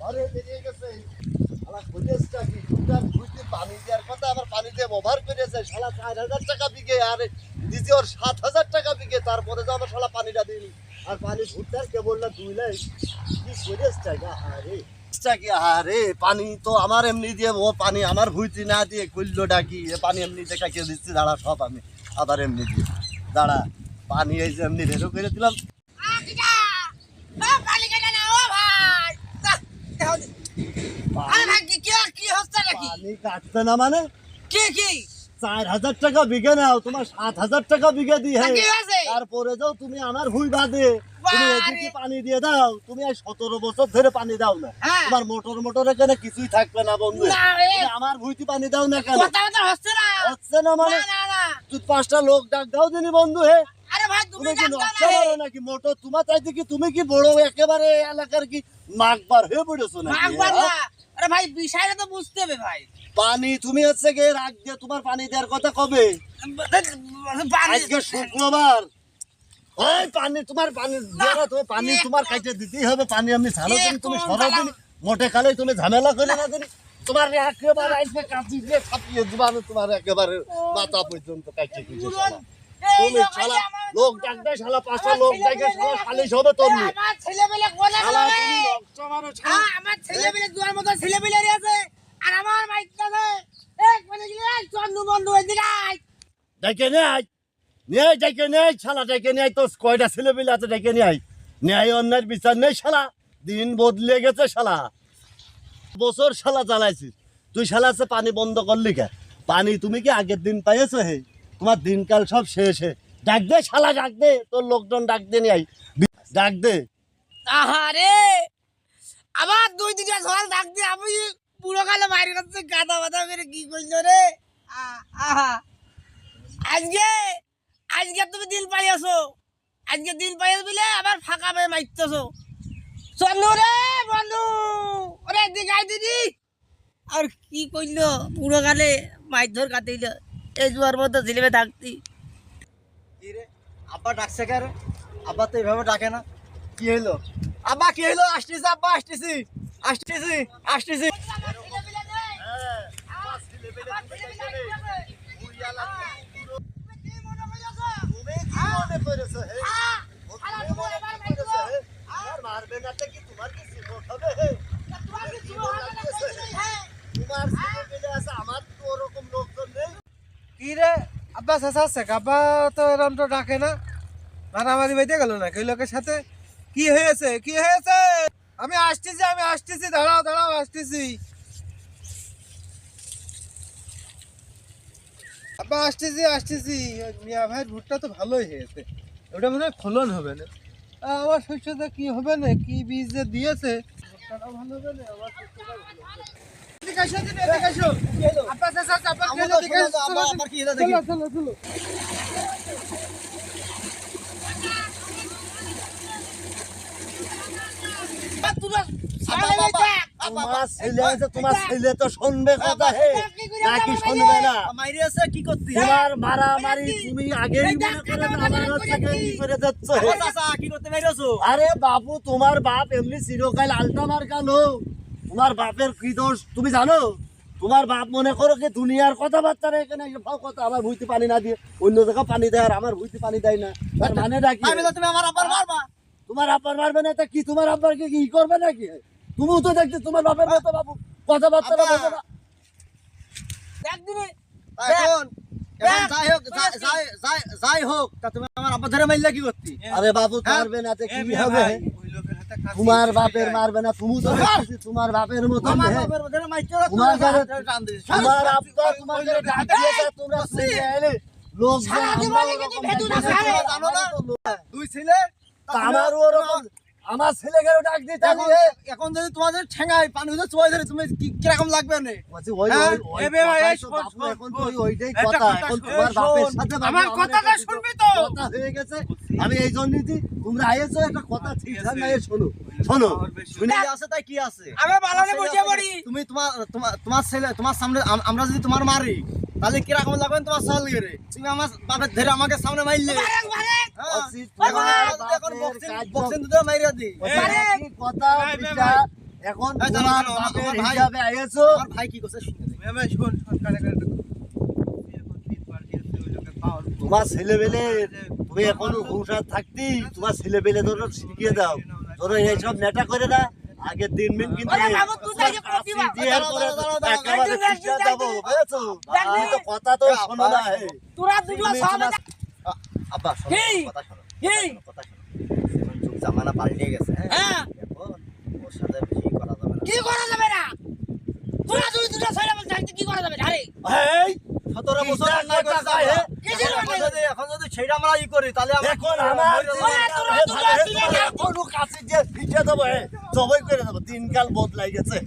পানি বেরিয়ে গেছে। কি? পানি দেওয়ার আবার পানি দিয়ে করেছে। চার হাজার টাকা ওর সাত হাজার টাকা তারপরে তো আমার পানিটা আর পানি দুই লাখ কি পানি তো আমার এমনি দিয়ে, ও পানি আমার ভুইতি না দিয়ে কইল ডাকি এ পানি এমনি দেখা কেউ দিচ্ছি? দাঁড়া, সব আমি আবার এমনি দিয়ে। দাঁড়া, পানি এই যে এমনি রেডো করে দিলাম। পানি কাটবে না মানে? চার হাজার টাকা বিঘে নাও তোমার সাত হাজার টাকা বিঘে দিয়ে। তা কি হয়েছে? তারপরে যাও তুমি আমার ভুই বাদে তুমি এদিকে পানি দিয়ে দাও তুমি এই সতেরো বছর ধরে পানি দাও না। হ্যাঁ। তোমার মোটর মোটর এখানে কিছুই থাকবে না বন্ধু। আমার ভুইতে পানি দাও না কেন? হচ্ছে না। মানে? পাঁচটা লোক ডাক দাও দিনি বন্ধু হে। তুমি তুমি নাকি? তোমার তুমি কি বড় একেবারে এলাকার কি মাগবার হয়ে পড়েছো নাকি মাগবার? না। আরে ভাই বিষয়টা তো বুঝতে হবে ভাই। পানি তুমি হচ্ছে গিয়ে রাখ দিয়ে তোমার পানি দেওয়ার কথা কবে? আজকে শুক্রবার। ওই পানি তোমার পানি দেওয়া তুমি পানি তোমার কাছে দিতেই হবে। পানি আমি ছাড়ো তুমি সরো দিন মোটে কালে তুমি ঝামেলা করে না দিন তোমার একেবারে আজকে কাঁচি দিয়ে ছাপিয়ে দিবা আমি তোমার একেবারে মাথা পর্যন্ত কাছে তুমি শালা লোক ডাকবে শালা পাঁচটা লোক ছেলে শালা সালিশ হবে তোর নিয়ে। আমার ছেলেমেয়ে কোনে শালা তুমি নষ্ট মারো শালা। আমার ছেলেমেয়ে দুয়ার মতো ছেলেমেয়ে আছে। আর আমার বাইকটা আছে এক মানে গেলে চন্নু বন্ধু এদিকে আয়। ডেকে শালা তোর কয়টা আছে ন্যায় অন্যায়ের বিচার নেই শালা। দিন বদলে গেছে শালা। বছর শালা জ্বালাইছিস। তুই শালা আছে পানি বন্ধ করলি কে? পানি তুমি কি আগের দিন পাইয়েছো হে? তোমার দিনকাল সব শেষ হে। ডাক দে শালা, ডাক দে, তোর লোকজন ডাক দে নিয়ে ডাক দে। আহারে! আবার দুই দিটা সকাল থাকতে আমি পুরো কালে বাইরে কাছে গাদা বাদা করে কি করছ রে? আহা। আজকে আজকে তুমি দিন পাই আসো আজকে দিন পাই বলে আবার ফাঁকা পেয়ে মারতেছো চন্নু রে, বন্ধু! ওরে দিদি। আর কি করল পুরো কালে? মাছ ধর কাটিল এই জুয়ার মতো ঝিলেবে থাকতি। আব্বা ডাকছে কে আব্বা তো এইভাবে ডাকে না। কি হইল? আব্বা কি হইল? আসতেছি আব্বা আসতেছি। আসতেছি আসতেছি। কি করেছ হে তুমি করেছ হে আর মারবে না কি তোমার কি জীবন হবে তোমার আছে আমার তো ওরকম লোকজন নেই। কি রে আব্বা শেষাচ্ছে আব্বা তো এরকম তো ডাকে না। মারামারি বেঁধে গেল না ওই লোকের সাথে? কি হয়েছে? কি হয়েছে? আমি আসতেছি আমি আসতেছি দাঁড়াও দাঁড়াও আসতেছি। আব্বা আসতেছি আসতেছি। মিয়া ভাইয়ের ভুট্টা তো ভালোই হয়েছে। ওটা মনে হয় ফলন হবে না। আমার শস্যটা কি হবে না? কি বীজ যে দিয়েছে? ভুট্টাটাও ভালো হবে না আমার শস্যটাও ভালো হবে। তোমার ছেলে আছে তো শুনবে কথা হে নাকি শুনবে না? কি করতে তোমার মারামারি তুমি আগেই মনে করে আমার হচ্ছে ই করে যাচ্ছ? কি করতে বাইরেছো আরে বাবু তোমার বাপ এমনি চিরকাল আলটা মার কেন তোমার বাপের কি দোষ তুমি জানো? তোমার বাপ মনে করো কি দুনিয়ার কথাবার্তা রে এখানে ফাও কথা আমার ভুইতে পানি না দিয়ে। অন্য জায়গায় পানি দেয় আর আমার ভুইতে পানি দেয় না। মানে ডাকি আমি তো তুমি আমার আবার মারবা। তোমার আব্বার মারবে না তা কি তোমার আব্বার কি করবে নাকি? তুমিও তো দেখতে তোমার বাপের মতো বাবু। কথাবার্তা বলবে না একদিনে এখন যাই হোক যাই- যাই- যাই- যাই হোক তা তুমি আমার আব্বা ধরে মাইলা কি করতি? আরে বাবু হ্যাঁ? মারবে না তো কি হবে? তোমার বাপের মারবে না তুমি তো তোমার বাপের মতো তোমার লোক। দুই ছেলে আমারও ওরকম আমার ছেলেকেও ডাক দিতে এখন এখন যদি তোমাদের ঠেঙ্গায় পানি চুয়াই ধরে তুমি কি কীরকম লাগবে না হ্যাঁ? আমার কথাটা শুনবি তো? কথা হয়ে গেছে। আমি এই জন্যই দি, তোমরা আইয়েছো, একটা কথা ঠিক আছে না, শোনো, শোনো। শুনে কি আছে তাই কি আছে আমি বালানে বসে পড়ি তুমি তোমার তোমার তোমার ছেলে তোমার সামনে আমরা যদি তোমার মারি তাহলে কীরকম লাগবে তোমার সাল গেরে তুমি আমার বাপের ধরে আমাকে সামনে মারেক হ্যাঁ। এখন। হিসাবে আইছো ভাই কি করছে শুনে শোন শোন কানে কানে তোমার ছেলেবেলে তুমি এখন হুঁশার থাকতি তোমার ছেলেবেলে ধরো শিখিয়ে দাও। ধরো এইসব নেটা করে না আগের দিন মিন কিন্তু ওরে বাবু, তুই তাকে কাশি প্রতিভা। দিয়ে দাঁড়াও, করে দাঁড়াও, দাঁড়াও, একেবারে দাঁড়াও, খ্রিস্টান দাঁড়াও, যাব, বুঝেছ? দাঁড়াও। তুমি তো কথা তো শোনো না তোরা দুটো তুমি সবে তোমার- আ- আব্বা, কথা শোনো, কথা শোনো। জামানা পাল্টে গেছে, হ্যাঁ? হ্যাঁ ওর সাথে করা যাবে কি করা যাবে না তোরা দুই দুটো ছেলে বল কি করা যাবে আরে এই, সতেরো কি বছর যা অন্যায় কথা করেছে কয়, হে? কিসের এখন যদি যদি আমরা ই করি তাহলে আমরা এখন আমার দাও। কাছে যে ফিটে দেবো। জবাই করে দেবো দিনকাল বদলাই গেছে